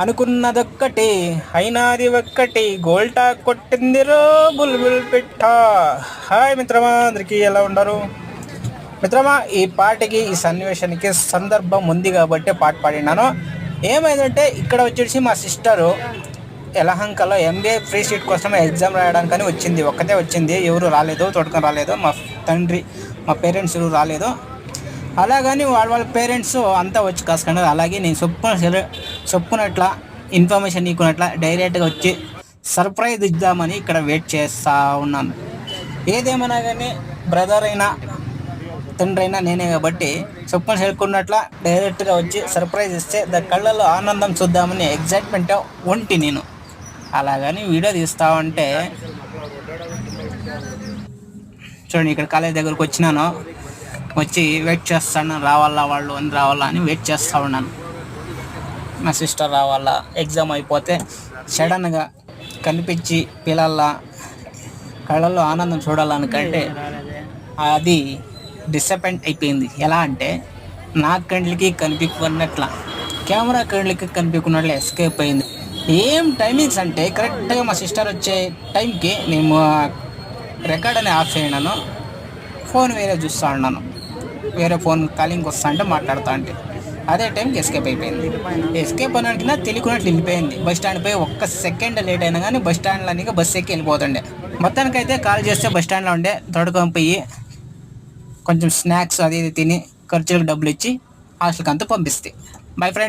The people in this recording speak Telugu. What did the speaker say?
అనుకున్నదొక్కటి అయినాది ఒక్కటి. గోల్టా కొట్టిందిరో బుల్బుల్ పిట్ట. హాయ్ మిత్రమా అందరికీ ఎలా ఉన్నారు? మిత్రమా ఈ పాటకి ఈ సన్నివేశానికి సందర్భం ఉంది కాబట్టి పాట పాడినాను. ఏమైందంటే ఇక్కడ వచ్చేసి మా సిస్టరు యలహంకలో ఎంబీఏ ఫ్రీ సీట్ కోసం ఎగ్జామ్ రాయడానికని వచ్చింది. ఒక్కతే వచ్చింది. ఎవరు రాలేదు తోడుకొని రాలేదు. మా తండ్రి మా పేరెంట్స్ ఎవరు రాలేదు. అలాగని వాళ్ళ వాళ్ళ పేరెంట్స్ అంతా వచ్చి కాసుకున్నారు. అలాగే నేను చొప్పున చెప్పుకున్నట్ల ఇన్ఫర్మేషన్ నీకున్నట్ల డైరెక్ట్గా వచ్చి సర్ప్రైజ్ ఇద్దామని ఇక్కడ వెయిట్ చేస్తూ ఉన్నాను. ఏదేమైనా కానీ బ్రదర్ అయినా తండ్రి అయినా నేనే కాబట్టి చొప్పున చేరుకున్నట్ల డైరెక్ట్గా వచ్చి సర్ప్రైజ్ ఇస్తే దా కళ్ళలో ఆనందం చూద్దామని ఎగ్జైట్మెంట్ ఉంటి నేను. అలాగని వీడియో తీస్తా ఉంటే చూడండి ఇక్కడ కాలేజ్ దగ్గరకు వచ్చినాను. వచ్చి వెయిట్ చేస్తాను రావాలా వాళ్ళు అని రావాలా అని వెయిట్ చేస్తూ ఉన్నాను. నా సిస్టర్ రావాలా ఎగ్జామ్ అయిపోతే సడన్గా కనిపించి పిల్లల కళ్ళల్లో ఆనందం చూడాలనుకంటే అది డిసప్పాయింట్ అయిపోయింది. ఎలా అంటే నా కండ్లకి కనిపించుకున్నట్ల కెమెరా కండ్లకి కనిపించుకున్నట్లు ఎస్కేప్ అయింది. ఏం టైమింగ్స్ అంటే కరెక్ట్గా మా సిస్టర్ వచ్చే టైంకి నేను రికార్డ్ అని ఆఫ్ చేయనాను ఫోన్ వేరే చూస్తూ ఉన్నాను. వేరే ఫోన్ కాలింగ్ వస్తా అంటే మాట్లాడుతా అంటే. అదే టైంకి ఎస్కేప్ అయిపోయింది. ఎస్కేప్ అనడానికి తెలియకున్నట్లు వెళ్ళిపోయింది. బస్ స్టాండ్ పోయి ఒక్క సెకండ్ లేట్ అయినా కానీ బస్ స్టాండ్లో బస్ ఎక్కి వెళ్ళిపోతుండే. మొత్తానికైతే కాల్ చేస్తే బస్ స్టాండ్లో ఉండే తొడుకొని పోయి కొంచెం స్నాక్స్ అది ఇది తిని ఖర్చులకు డబ్బులు ఇచ్చి హాస్టల్కి అంతా పంపిస్తే. Bye friends